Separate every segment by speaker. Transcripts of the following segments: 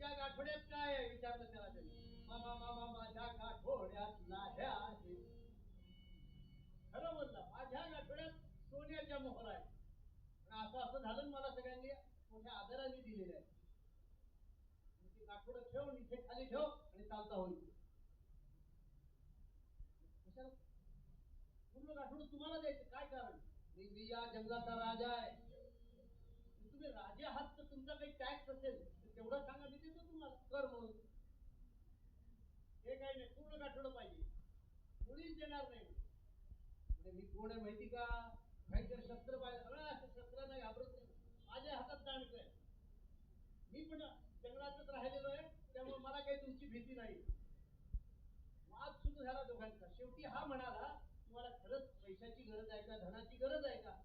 Speaker 1: तुझ्या गाठोड्यात काय आहे? विचारलं त्याला त्यांनी. मामा मामा माझ्या गाठोड्यात लाह्या आहे खरं बोलला माझ्या गाठोड्यात सोन्याच्या मोहर आहे पण असं असं झालं मला सगळ्यांनी मोठ्या आदराने दिलेलं आहे. गाठोडं ठेव आणि इथे खाली ठेव आणि चालता होईल. कशाला पूर्ण गाठोडं तुम्हाला द्यायचं काय कारण? मी या जंगलाचा राजा आहे. तुम्ही राजा आहात तर तुमचा काही टॅक्स असेल. तेवढं सांगा मी देतो तुम्हाला कर म्हणून. हे काही नाही पूर्ण गाठवलं पाहिजे. कोणीच देणार नाही. म्हणजे मी कोण आहे माहिती का? काहीतरी शस्त्र पाहिजे अरे असं शस्त्रांना घाबरत नाही. माझ्या हातात दांडक आहे. मी पण जंगलातच राहिलेलो आहे त्यामुळे मला काही तुमची भीती नाही. वाद सुरू झाला दोघांचा. शेवटी हा म्हणाला तुम्हाला खरंच पैशाची गरज आहे का धनाची गरज आहे का?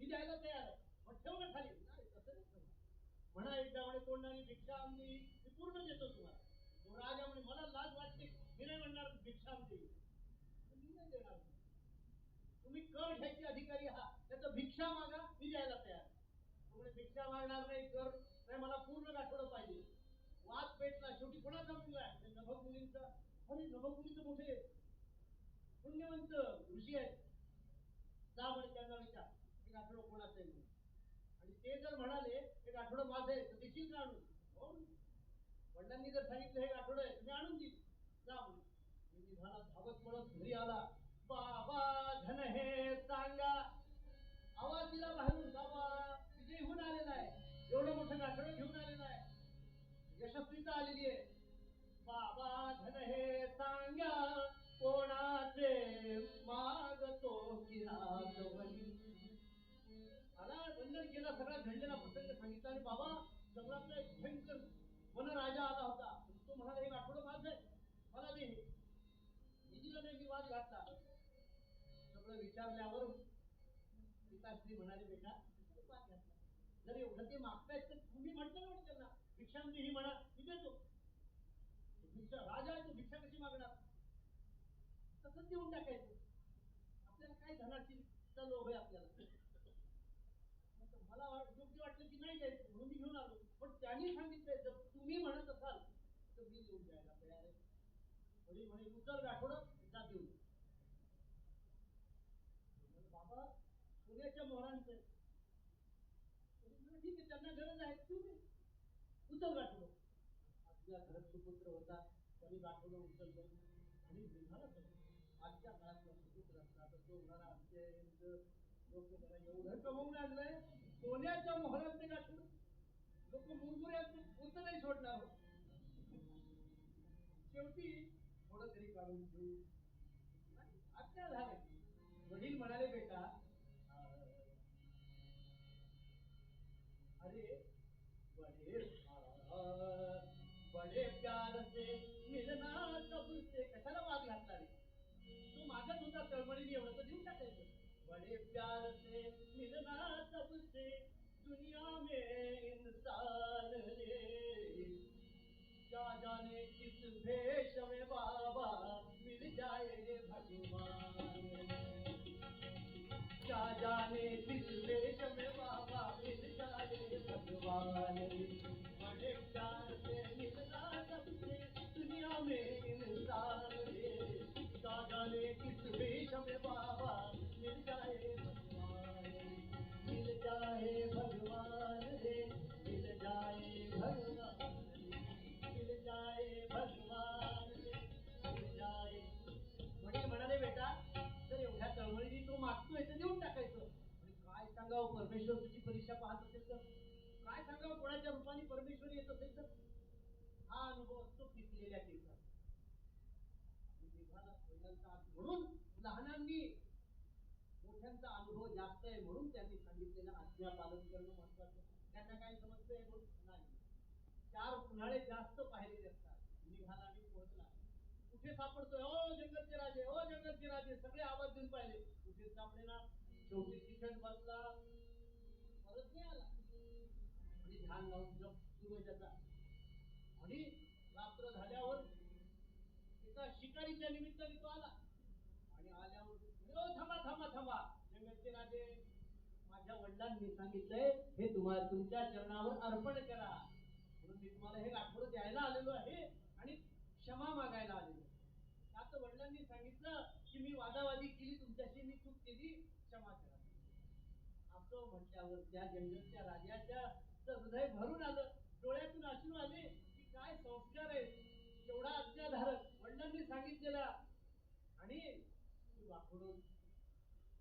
Speaker 1: मी द्यायला तयार आहे मग ठेव ना खाली नाही तसं नाही ठेवणार. म्हणा एकदा म्हणे तोंडाने भिक्षा आम्ही मी पूर्ण देतो तुम्हाला. तो राजा म्हणे मला लाज वाटते. मी नाही म्हणणार भिक्षा आमची मी नाही देणार. तुम्ही कर घ्यायचे अधिकारी आहात त्याचं भिक्षा मागा मी द्यायला तयार. म्हणे भिक्षा मागणार नाही कर. नाही मला पूर्ण गाठवलं पाहिजे. वाद पेटला. शेवटी कोणाचा मुलगा आहे? नभक मुलींचा अरे नभक मुलीचं मोठे पुण्यवंत ऋषी आहेत. जा म्हणे त्यांना विचार. हे गाठोडं कोणाचं आहे? ते जर म्हणाले एक गाठोडं माझं आहे तर देशील का आणून? हो. वडिलांनी जर सांगितलं हे आठवडं आहे तुम्ही आणून देईल जा म्हणून मी निघाला धावत म्हणत घरी आला. बाबा सांगितलं आणि बाबा जंगलातला एक भयंकर वन राजा आला होता. तो म्हणाला हे आठवडं माझं आहे. मला दे हे. मी दिलं नाही मी वाद घातला. सगळं विचारल्यावर पिताश्री म्हणाले बेटा वाद घातला. जर एवढं ते मागतायत तर तुम्ही म्हणता ना मग त्यांना. भिक्षांती ही म्हणा मी देतो. भिक्षा राजा आहे तो भिक्षा कशी मागणार? तसंच देऊन टाकायचं. आपल्याला काय धनाची लोभ आहे आपल्याला आता मला वाट- योग्य वाटलं की नाही द्यायचं म्हणून मी घेऊन आलो पण त्यांनी सांगितलंय जर तुम्ही म्हणत असाल तर मी देऊन द्यायला तयार आहे. वडील म्हणे उचल गाठोडं? जा देऊन बाबा सोन्याच्या मोहरांचं आहे. ठीक आहे त्यांना गरज आहे देऊ उचल गाठोडं? आपल्या घरात सुपुत्र होता त्यांनी गाठोडं उचललं आणि निघाला तो. आजच्या काळातला सुपुत्र असला तर तो म्हणाला अत्यंत लोक मला एवढं कमवून आणलंय सोन्याच्या मोहरांचे गाठोड लोक मुरमुऱ्याचं पोत नाही सोडणार शेवटी थोडं तरी काढून घेऊ. नाही, झालं वडील म्हणाले बेटा अरे बडे बडे प्यार से मिलना सबसे कशाला वाद घातला रे तो मागत होता तळमळीने एवढं तर देऊन टाकायचं बडे प्यार से मिलना सबसे दुनिया में इंसान रे क्या जाने किस अनुभव असतो पिकलेल्या केसात म्हणून लहानांनी मोठ्यांचा अनुभव जास्त आहे म्हणून त्यांनी सांगितलेलं आज्ञा पालन करणं महत्वाचं आहे. त्यांना काय समजतंय म्हणून नाही. चार उन्हाळे जास्त पाहिलेले असतात. निघाला आणि पोहोचला. कुठे सापडतोय? ओ जंगलचे राजे ओ जंगलचे राजे सगळे आवाज देऊन पाहिले. कुठे सापडे ना शेवटी किशन बसला. परत नाही आला. आणि ध्यान लावून जप सुरू आहे त्याचा. आणि रात्र झाल्यावर एका शिकारीच्या निमित्ताने तो आला. आणि आल्यावर थांबा थांबा थांबा. जंगलचे राजे माझ्या वडिलांनी सांगितलंय हे तुम्हाला तुमच्या चरणावर अर्पण करा. म्हणून मी तुम्हाला हे गाठोडं द्यायला आलेलो आहे आणि क्षमा मागायला आलेलो आहे. आता वडिलांनी सांगितलं की मी वादावादी केली तुमच्याशी मी चूक केली क्षमा करा. असं म्हटल्यावर त्या जंगलच्या राजाच्या हृदय भरून आलं डोळ्यातून अश्रू आले. काय संस्कार आहे? एवढा आज्ञाधारक. वडिलांनी सांगितलेला. आणि तू वाकडून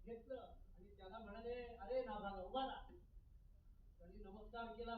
Speaker 1: घेतलं. आणि त्याला म्हणाले अरे नाभागा उभा राहा. त्यांनी नमस्कार केला.